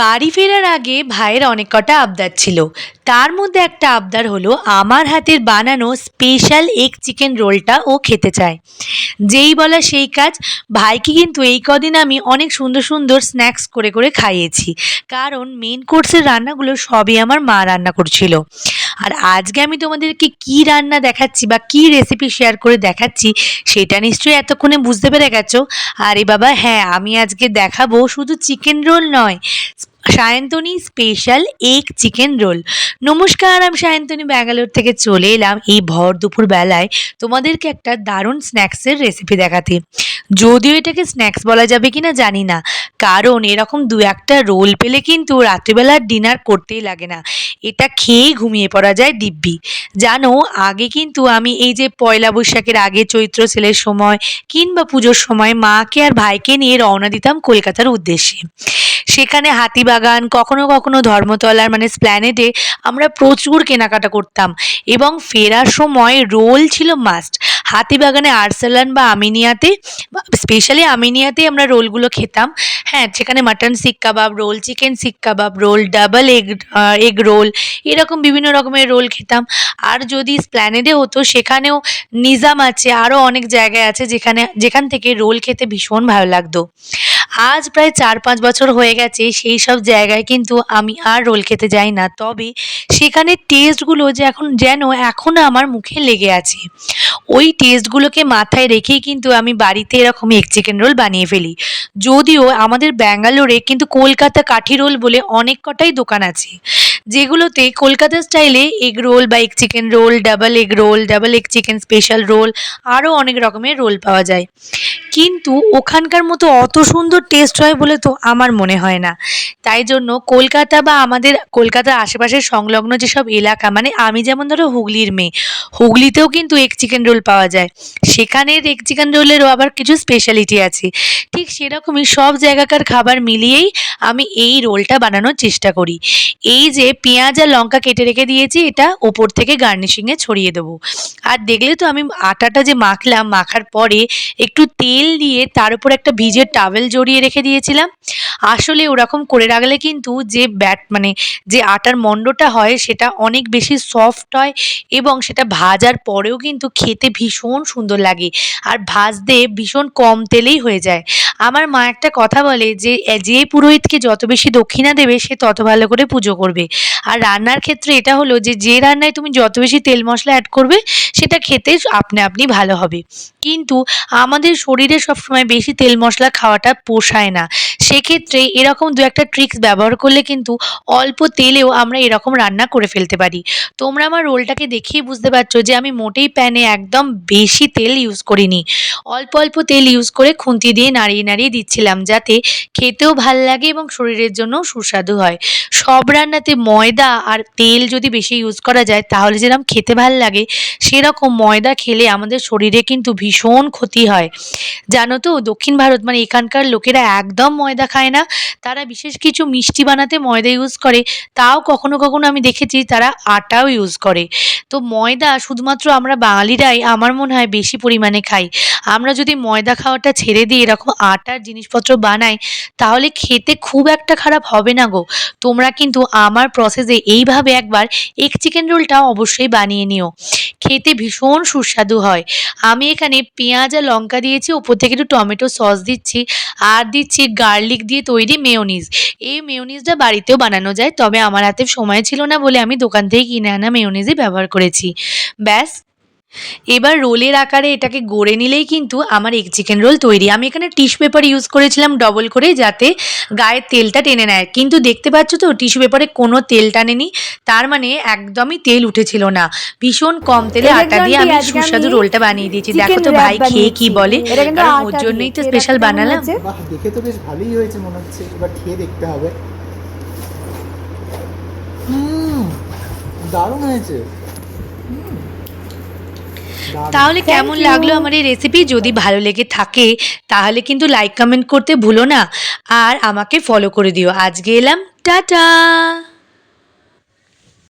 বাড়ি ফেরার আগে ভাইয়ের অনেক কটা আবদার ছিল। তার মধ্যে একটা আবদার হলো, আমার হাতের বানানো স্পেশাল এগ চিকেন রোলটা ও খেতে চায়। যেই বলা সেই কাজ, ভাইকে কিন্তু এই কদিন আমি অনেক সুন্দর সুন্দর স্ন্যাক্স করে করে খাইয়েছি। কারণ মেন কোর্সের রান্নাগুলো সবই আমার মা রান্না করছিল। আর আজকে আমি তোমাদেরকে কি রান্না দেখাচ্ছি বা কি রেসিপি শেয়ার করে দেখাচ্ছি, সেটা নিশ্চয়ই এতক্ষণে বুঝতে পেরে গেছো। আরে বাবা হ্যাঁ আমি আজকে দেখাবো শুধু চিকেন রোল নয় Sayantani special egg chicken roll নমস্কার, আমি সায়ন্তনী ব্যাঙ্গালোর থেকে চলে এলাম এই ভর দুপুর বেলায় তোমাদেরকে একটা দারুণ স্ন্যাক্সের রেসিপি দেখাতে। যদিও এটাকে স্ন্যাক্স বলা যাবে কি না জানি না, কারণ এরকম দু একটা রোল পেলে কিন্তু রাত্রিবেলার ডিনার করতেই লাগে না। এটা খেয়েই ঘুমিয়ে পড়া যায় দিব্যি। জানো, আগে কিন্তু আমি এই যে পয়লা বৈশাখের আগে চৈত্র ছেলের সময় কিংবা পুজোর সময় মাকে আর ভাইকে নিয়ে রওনা দিতাম কলকাতার উদ্দেশ্যে। সেখানে হাতিবাগান কখনো কখনো ধর্মতলার মানে স্প্ল্যানেডে আমরা প্রচুর কেনাকাটা করতাম। এবং ফেরার সময় রোল ছিল মাস্ট হাতিবাগানে আর্সেলান বা আমিনিয়াতে স্পেশালি আমিনিয়াতে আমরা রোলগুলো খেতাম। হ্যাঁ সেখানে মাটন শিক kebab roll chicken seekh kebab roll double egg egg roll এরকম বিভিন্ন রকমের রোল খেতাম। আর যদি স্প্ল্যানেডে হতো, সেখানেও নিজাম আছে আরও অনেক জায়গায় আছে যেখানে, যেখান থেকে রোল খেতে ভীষণ ভালো লাগতো। আজ প্রায় চার পাঁচ বছর হয়ে গেছে সেই সব জায়গায় কিন্তু আমি আর রোল খেতে যাই না। তবে সেখানে টেস্টগুলো যে এখন যেন এখনও আমার মুখে লেগে আছে। ওই টেস্টগুলোকে মাথায় রেখেই কিন্তু আমি বাড়িতে এরকম এক চিকেন রোল বানিয়ে ফেলি। যদিও আমাদের ব্যাঙ্গালোরে কিন্তু কলকাতা কাঠি রোল বলে অনেক কটাই দোকান আছে। যেগুলোতে কলকাতা স্টাইলে এগ রোল বা egg chicken roll double egg roll double egg chicken special roll আরও অনেক রকমের রোল পাওয়া যায়। কিন্তু ওখানকার মতো অত সুন্দর টেস্ট হয় বলে তো আমার মনে হয় না। তাই জন্য কলকাতা বা আমাদের কলকাতার আশেপাশের সংলগ্ন যেসব এলাকা মানে আমি যেমন ধরো হুগলির মেয়ে, হুগলিতেও কিন্তু এগ চিকেন রোল পাওয়া যায়। সেখানের এগ চিকেন রোলেরও আবার কিছু স্পেশালিটি আছে। ঠিক সেরকমই সব জায়গাকার খাবার মিলিয়েই আমি এই রোলটা বানানোর চেষ্টা করি। এই যে পেঁয়াজ আর লঙ্কা কেটে রেখে দিয়েছি, এটা ওপর থেকে গার্নিশিংয়ে ছড়িয়ে দেবো। আর দেখলে তো আমি আটাটা যে মাখলাম, মাখার পরে একটু তেল দিয়ে তার উপর একটা ভিজের টাওয়েল জড়িয়ে রেখে দিয়েছিলাম। আসলে ওরকম করে রাখলে কিন্তু যে ব্যাট মানে যে আটার মণ্ডটা হয়, সেটা অনেক বেশি সফট হয় এবং সেটা ভাজার পরেও কিন্তু খেতে ভীষণ সুন্দর লাগে। আর ভাজতে ভীষণ কম তেলেই হয়ে যায়। আমার মা একটা কথা বলে যে যে পুরোহিতকে যত বেশি দক্ষিণা দেবে, সে তত ভালো করে পুজো করবে। আর রান্নার ক্ষেত্রে এটা হলো যে যে রান্নায় তুমি যত বেশি তেল মশলা অ্যাড করবে, সেটা খেতে আপনি আপনি ভালো হবে। কিন্তু আমাদের শরীরে সবসময় বেশি তেল মশলা খাওয়াটা পোষায় না। সেক্ষেত্রে এরকম দু একটা ট্রিক্স ব্যবহার করলে কিন্তু অল্প তেলেও আমরা এরকম রান্না করে ফেলতে পারি। তোমরা আমার রোলটাকে দেখেই বুঝতে পারছ যে, আমি মোটেই প্যানে একদম বেশি তেল ইউজ করিনি। অল্প অল্প তেল ইউজ করে খুন্তি দিয়ে নাড়িয়ে নাড়িয়ে দিচ্ছিলাম যাতে খেতেও ভালো লাগে এবং শরীরের জন্য সুস্বাদু হয়। সব রান্নাতে ময়দা আর তেল যদি বেশি ইউজ করা যায়, তাহলে যেরকম খেতে ভালো লাগে, সেরকম ময়দা খেলে আমাদের শরীরে কিন্তু ভীষণ ক্ষতি হয়। জানো তো, দক্ষিণ ভারত মানে এখানকার লোকেরা একদম ময়দা খায় না। তারা বিশেষ কিছু মিষ্টি বানাতে ময়দা ইউজ করে, তাও কখনো কখনো আমি দেখেছি তারা আটাও ইউজ করে। তো ময়দা শুধুমাত্র আমরা বাঙালিরাই, আমার মনে হয় বেশি পরিমাণে খাই। আমরা যদি ময়দা খাওয়াটা ছেড়ে দিয়ে এরকম আটার জিনিসপত্র বানাই, তাহলে খেতে খুব একটা খারাপ হবে না গো। তোমরা কিন্তু আমার প্রসেসে এইভাবে একবার এক চিকেন রোলটা অবশ্যই বানিয়ে নিও। খেতে ভীষণ সুস্বাদু হয়। আমি এখানে পেঁয়াজ আর লঙ্কা দিয়েছি, ওপর থেকে একটু টমেটো সস দিচ্ছি, আর দিচ্ছি গার্লিক দিয়ে তৈরি মেয়োনিজ এই মেয়োনিজটা বাড়িতেও বানানো যায়, তবে আমার হাতে সময় ছিল না বলে আমি দোকান থেকে কিনে আনা মেয়োনিজই ব্যবহার করেছি। ব্যাস এবার রোলের আকারে এটাকে গড়ে নিলেই কিন্তু আমার এগ চিকেন রোল তৈরি। আমি এখানে টিস্যু পেপার ইউজ করেছিলাম ডবল করে যাতে গায়ের তেলটা টেনে নেয়। কিন্তু দেখতে পাচ্ছ তো টিস্যু পেপারে কোনো তেল টানেনি তার মানে একদমই তেল উঠেছিল না। ভীষণ কম তেলে আটা দিয়ে আমি সুস্বাদু রোলটা বানিয়ে দিয়েছি। দেখো তো ভাই খেয়ে কি বলে? কারণ ওর জন্যই তো স্পেশাল বানালাম। দেখে তো বেশ ভালোই হয়েছে মনে হচ্ছে। এবার খেয়ে দেখতে হবে। দারুণ হয়েছে। হুম। তাহলে কেমন লাগল আমার এই রেসিপি যদি ভালো লেগে থাকে তাহলে কিন্তু লাইক কমেন্ট করতে ভুলো না। আর আমাকে ফলো করে দিও। আজকে এলাম টাটা!